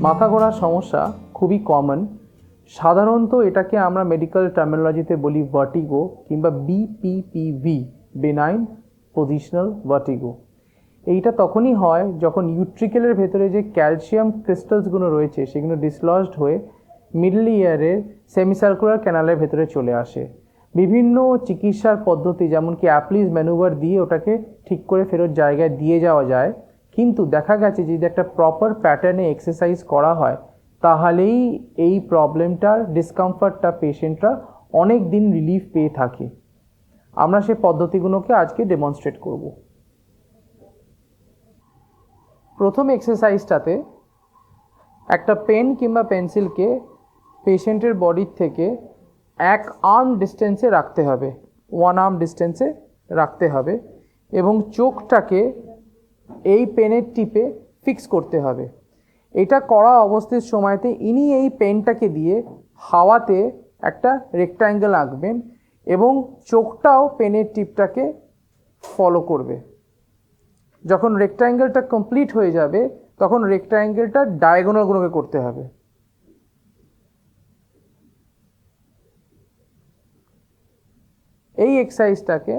মাথা ঘোরার সমস্যা খুবই কমন সাধারণত এটাকে আমরা মেডিকেল টার্মিনোলজিতে বলি ভার্টিগো কিংবা বিপিপিভি বেনাইন পজিশনাল ভার্টিগো এইটা তখনই হয় যখন ইউট্রিকেলের ভেতরে যে ক্যালসিয়াম ক্রিস্টালসগুলো রয়েছে সেগুলো ডিসলজড হয়ে মিডল ইয়ারের সেমিসার্কুলার ক্যানালের ভেতরে চলে আসে। বিভিন্ন চিকিৎসার পদ্ধতি যেমন কি অ্যাপ্লিস ম্যানুভার দিয়ে ওটাকে ঠিক করে ফেরত জায়গায় দিয়ে যাওয়া যায় কিন্তু দেখা গেছে যদি একটা প্রপার প্যাটার্নে এক্সারসাইজ করা হয়, তাহলেই এই প্রবলেমটার ডিসকমফর্টটা পেশেন্টরা অনেক দিন রিলিফ পেয়ে থাকে। আমরা সেই পদ্ধতিগুলোকে আজকে ডেমনস্ট্রেট করব। প্রথম এক্সারসাইজটাতে একটা পেন কিংবা পেন্সিলকে পেশেন্টের বডির থেকে এক আর্ম ডিস্টেন্সে রাখতে হবে। ওয়ান আর্ম ডিস্টেন্সে রাখতে হবে এবং চোখটাকে এই পেনের টিপে ফিক্স করতে হবে। এটা করা অবস্থার সময়তে ইনি এই পেনটাকে দিয়ে হাওয়াতে একটা রেক্ট্যাঙ্গেল আঁকবেন এবং চোখটাও পেনের টিপটাকে ফলো করবে। যখন রেক্ট্যাঙ্গেলটা কমপ্লিট হয়ে যাবে, তখন রেক্ট্যাঙ্গেলটা ডায়াগোনালগুলোকে করতে হবে। এই এক্সারসাইজটাকে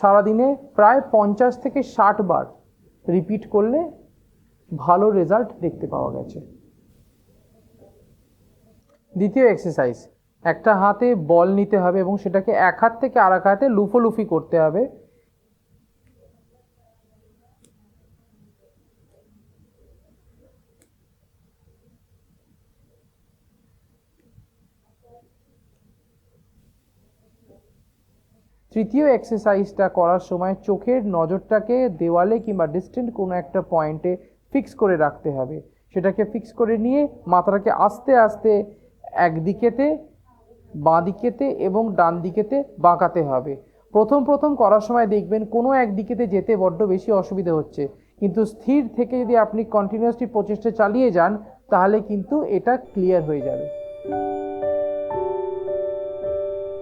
সারাদিনে প্রায় পঞ্চাশ থেকে ষাট বার রিপিট করলে ভালো রেজাল্ট দেখতে পাওয়া গেছে। দ্বিতীয় এক্সারসাইজ একটা হাতে বল নিতে হবে এবং সেটাকে এক হাত থেকে আর এক হাতে লুফোলুফি করতে হবে। তৃতীয় এক্সারসাইজটা করার সময় চোখের নজরটাকে দেওয়ালে কিংবা ডিস্টেন্ট কোনো একটা পয়েন্টে ফিক্স করে রাখতে হবে। সেটাকে ফিক্স করে নিয়ে মাথাটাকে আস্তে আস্তে একদিকেতে বাঁ দিকেতে এবং ডান দিকেতে বাঁকাতে হবে। প্রথম প্রথম করার সময় দেখবেন কোনো একদিকেতে যেতে বড্ড বেশি অসুবিধা হচ্ছে। কিন্তু স্থির থেকে যদি আপনি কন্টিনিউয়াসলি প্রচেষ্টা চালিয়ে যান, তাহলে কিন্তু এটা ক্লিয়ার হয়ে যাবে।